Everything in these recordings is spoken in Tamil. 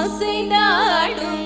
ஆசை நாடும்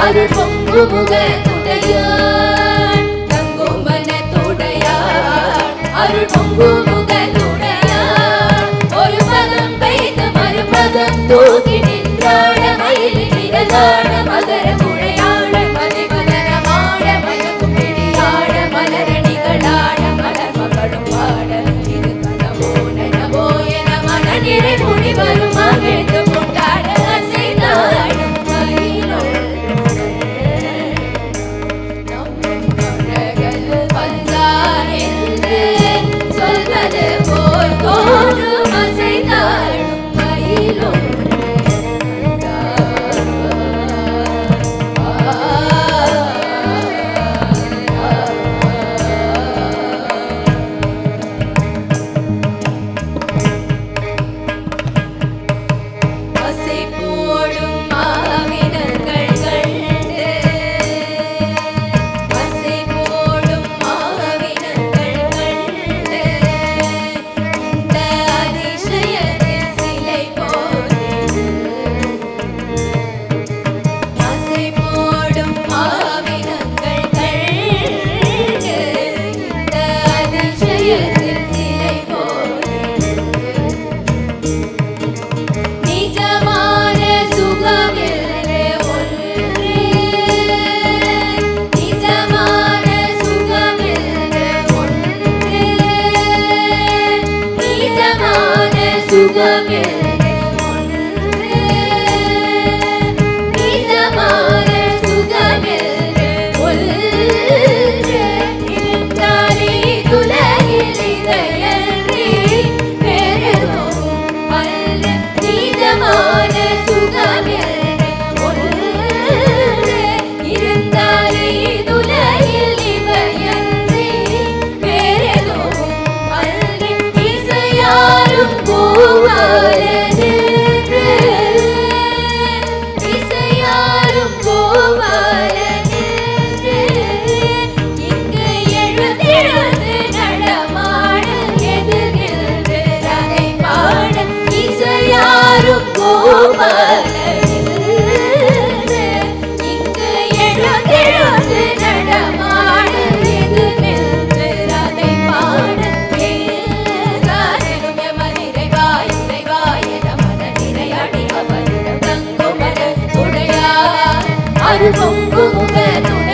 அருள் பொங்கு முக துடையான் தங்கும் மன துடையான் அருள் பொங்கு முக துடையான் ஒரு பதம் பெய்து மறுபதம் தூது 你总不能永